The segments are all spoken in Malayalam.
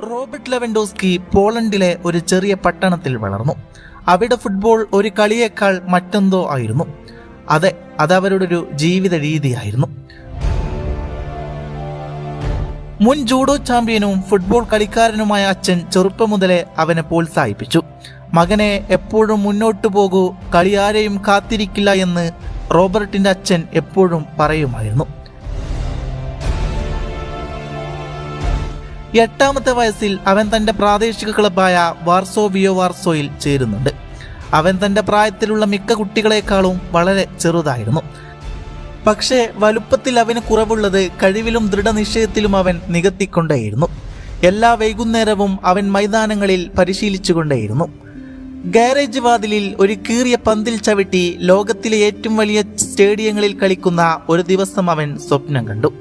റോബർട്ട് ലെവൻഡോസ്കി പോളണ്ടിലെ ഒരു ചെറിയ പട്ടണത്തിൽ വളർന്നു. അവിടെ ഫുട്ബോൾ ഒരു കളിയേക്കാൾ മറ്റെന്തോ ആയിരുന്നു. അതെ അത് അവരുടെ ഒരു ജീവിത രീതിയായിരുന്നു മുൻ ജൂഡോ ചാമ്പ്യനും ഫുട്ബോൾ കളിക്കാരനുമായ അച്ഛൻ ചെറുപ്പം മുതലേ അവനെ പ്രോത്സാഹിപ്പിച്ചു. മകനെ എപ്പോഴും മുന്നോട്ടു പോകൂ കളിയാരെയും കാത്തിരിക്കില്ല എന്ന് റോബർട്ടിന്റെ അച്ഛൻ എപ്പോഴും പറയുമായിരുന്നു. എട്ടാമത്തെ വയസ്സിൽ അവൻ തന്റെ പ്രാദേശിക ക്ലബായ വാർസോവിയോ വാർസോയിൽ ചേരുന്നുണ്ട്. അവൻ തന്റെ പ്രായത്തിലുള്ള മിക്ക കുട്ടികളെക്കാളും വളരെ ചെറുതായിരുന്നു. പക്ഷേ വലുപ്പത്തിൽ അവന് കുറവുള്ളത് കഴിവിലും ദൃഢനിശ്ചയത്തിലും അവൻ നികത്തിക്കൊണ്ടേയിരുന്നു. എല്ലാ വൈകുന്നേരവും അവൻ മൈതാനങ്ങളിൽ പരിശീലിച്ചുകൊണ്ടേയിരുന്നു. ഗാരേജ് വാതിലിൽ ഒരു കീറിയ പന്തിൽ ചവിട്ടി ലോകത്തിലെ ഏറ്റവും വലിയ സ്റ്റേഡിയങ്ങളിൽ കളിക്കുന്ന ഒരു ദിവസം അവൻ സ്വപ്നം കണ്ടു.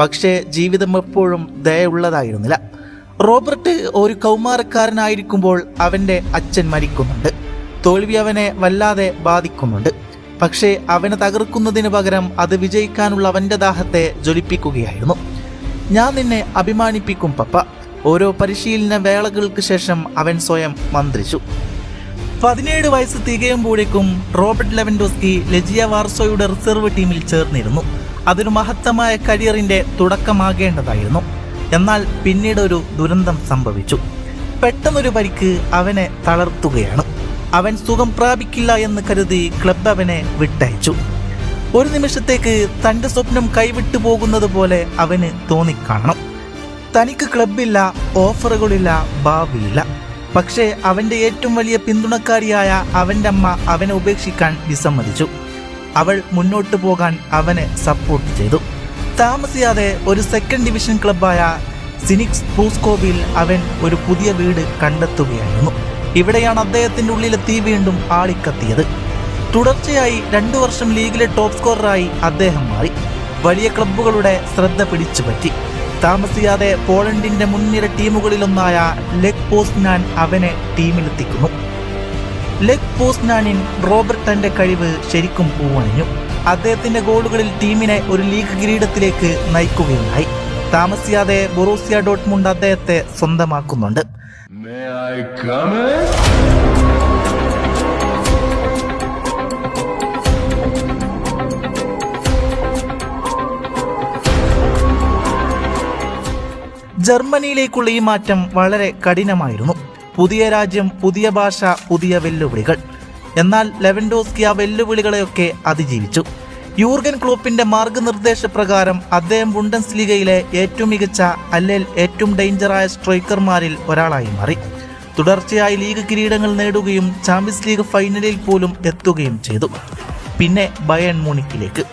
പക്ഷേ ജീവിതം എപ്പോഴും ദയുള്ളതായിരുന്നില്ല റോബർട്ട് ഒരു കൗമാരക്കാരനായിരിക്കുമ്പോൾ അവന്റെ അച്ഛൻ മരിക്കുന്നുണ്ട്. തോൽവി അവനെ വല്ലാതെ ബാധിക്കുന്നുണ്ട്. പക്ഷേ അവനെ തകർക്കുന്നതിന് പകരം അത് വിജയിക്കാനുള്ള അവന്റെ ദാഹത്തെ ജ്വലിപ്പിക്കുകയായിരുന്നു. ഞാൻ നിന്നെ അഭിമാനിപ്പിക്കും പപ്പ. ഓരോ പരിശീലന വേളകൾക്ക് ശേഷം അവൻ സ്വയം മന്ത്രിച്ചു. പതിനേഴ് വയസ്സ് തികയുമ്പോഴേക്കും റോബർട്ട് ലെവൻഡോസ്കി ലജിയ വാർസോയുടെ റിസർവ് ടീമിൽ ചേർന്നിരുന്നു. അതൊരു മഹത്തമായ കരിയറിന്റെ തുടക്കമാകേണ്ടതായിരുന്നു. എന്നാൽ പിന്നീട് ഒരു ദുരന്തം സംഭവിച്ചു. പെട്ടെന്നൊരു പരിക്ക് അവനെ തളർത്തുകയാണ്. അവൻ സുഖം പ്രാപിക്കില്ല എന്ന് കരുതി ക്ലബ് അവനെ വിട്ടയച്ചു. ഒരു നിമിഷത്തേക്ക് തന്റെ സ്വപ്നം കൈവിട്ടു പോകുന്നത് പോലെ അവന് തോന്നിക്കാണണം. തനിക്ക് ക്ലബില്ല ഓഫറുകളില്ല ഭാവിയില്ല പക്ഷേ അവന്റെ ഏറ്റവും വലിയ പിന്തുണക്കാരിയായ അവന്റെ അമ്മ അവനെ ഉപേക്ഷിക്കാൻ വിസമ്മതിച്ചു. അവൾ മുന്നോട്ട് പോകാൻ അവനെ സപ്പോർട്ട് ചെയ്തു. താമസിയാതെ ഒരു സെക്കൻഡ് ഡിവിഷൻ ക്ലബായ സിനിക്സ് പൂസ്കോവിൽ അവൻ ഒരു പുതിയ വീട് കണ്ടെത്തുകയായിരുന്നു. ഇവിടെയാണ് അദ്ദേഹത്തിന്റെ ഉള്ളിലെ തീ വീണ്ടും ആളിക്കത്തിയത്. തുടർച്ചയായി രണ്ടു വർഷം ലീഗിലെ ടോപ്പ് സ്കോററായി അദ്ദേഹം മാറി. വലിയ ക്ലബ്ബുകളുടെ ശ്രദ്ധ പിടിച്ചുപറ്റി. താമസിയാതെ പോളണ്ടിന്റെ മുൻനിര ടീമുകളിലൊന്നായ ലെഗ് പോസ്നാൻ അവനെ ടീമിലെത്തിക്കുന്നു. ലെഗ് പോസ്നാനിൻ റോബർട്ടന്റെ കഴിവ് ശരിക്കും പൂവണിഞ്ഞു അദ്ദേഹത്തിന്റെ ഗോളുകളിൽ ടീമിനെ ഒരു ലീഗ് കിരീടത്തിലേക്ക് നയിക്കുകയുണ്ടായി. താമസിയാതെ ബൊറൂസിയ ഡോട്ട്മുണ്ട് അദ്ദേഹത്തെ സ്വന്തമാക്കുന്നുണ്ട്. ജർമ്മനിയിലേക്കുള്ള ഈ മാറ്റം വളരെ കഠിനമായിരുന്നു. പുതിയ രാജ്യം പുതിയ ഭാഷ പുതിയ വെല്ലുവിളികൾ. എന്നാൽ ലെവൻഡോസ്കി ആ വെല്ലുവിളികളെയൊക്കെ അതിജീവിച്ചു. യൂർഗൻ ക്ലോപ്പിന്റെ മാർഗനിർദ്ദേശപ്രകാരം അദ്ദേഹം ബുണ്ടൻസ് ലീഗയിലെ ഏറ്റവും മികച്ച അല്ലെങ്കിൽ ഏറ്റവും ഡേഞ്ചറായ സ്ട്രൈക്കർമാരിൽ ഒരാളായി മാറി. തുടർച്ചയായി ലീഗ് കിരീടങ്ങൾ നേടുകയും ചാമ്പ്യൻസ് ലീഗ് ഫൈനലിൽ പോലും എത്തുകയും ചെയ്തു. പിന്നെ ബയൺ മൂണിക്കിലേക്ക്.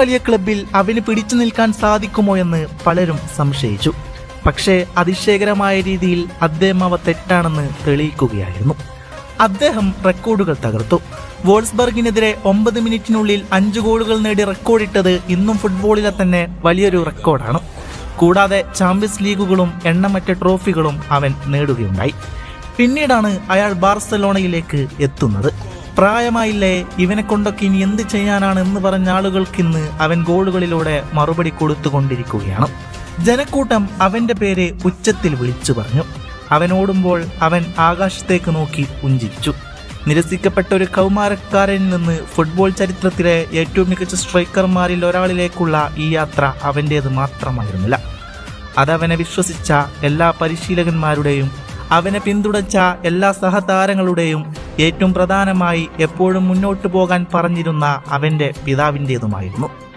വലിയ ക്ലബിൽ അവന് പിടിച്ചു നിൽക്കാൻ സാധിക്കുമോ എന്ന് പലരും സംശയിച്ചു. പക്ഷേ അതിശയകരമായ രീതിയിൽ അദ്ദേഹം അവ തെറ്റാണെന്ന് തെളിയിക്കുകയായിരുന്നു. അദ്ദേഹം റെക്കോർഡുകൾ തകർത്തു. വോൾസ്ബർഗിനെതിരെ ഒമ്പത് മിനിറ്റിനുള്ളിൽ അഞ്ച് ഗോളുകൾ നേടി റെക്കോർഡിട്ടത് ഇന്നും ഫുട്ബോളിലെ തന്നെ വലിയൊരു റെക്കോർഡാണ്. കൂടാതെ ചാമ്പ്യൻസ് ലീഗുകളും എണ്ണമറ്റ ട്രോഫികളും അവൻ നേടുകയുണ്ടായി. പിന്നീടാണ് അയാൾ ബാർസലോണയിലേക്ക് എത്തുന്നത്. പ്രായമായില്ലേ? ഇവനെ കൊണ്ടൊക്കെ ഇനി എന്ത് ചെയ്യാനാണ് എന്ന് പറഞ്ഞ ആളുകൾക്കിന്ന് അവൻ ഗോളുകളിലൂടെ മറുപടി കൊടുത്തുകൊണ്ടിരിക്കുകയാണ്. ജനക്കൂട്ടം അവന്റെ പേര് ഉച്ചത്തിൽ വിളിച്ചു പറഞ്ഞു. അവൻ ഓടുമ്പോൾ അവൻ ആകാശത്തേക്ക് നോക്കി പുഞ്ചിരിച്ചു നിരസിക്കപ്പെട്ട ഒരു കൗമാരക്കാരനിൽ നിന്ന് ഫുട്ബോൾ ചരിത്രത്തിലെ ഏറ്റവും മികച്ച സ്ട്രൈക്കർമാരിൽ ഒരാളിലേക്കുള്ള ഈ യാത്ര അവന്റേത് മാത്രമായിരുന്നില്ല. അതവനെ വിശ്വസിച്ച എല്ലാ പരിശീലകന്മാരുടെയും അവനെ പിന്തുണച്ച എല്ലാ സഹതാരങ്ങളുടെയും ഏറ്റവും പ്രധാനമായി എപ്പോഴും മുന്നോട്ടു പോകാൻ പറഞ്ഞിരുന്ന അവന്റെ പിതാവിന്റേതുമായിരുന്നു.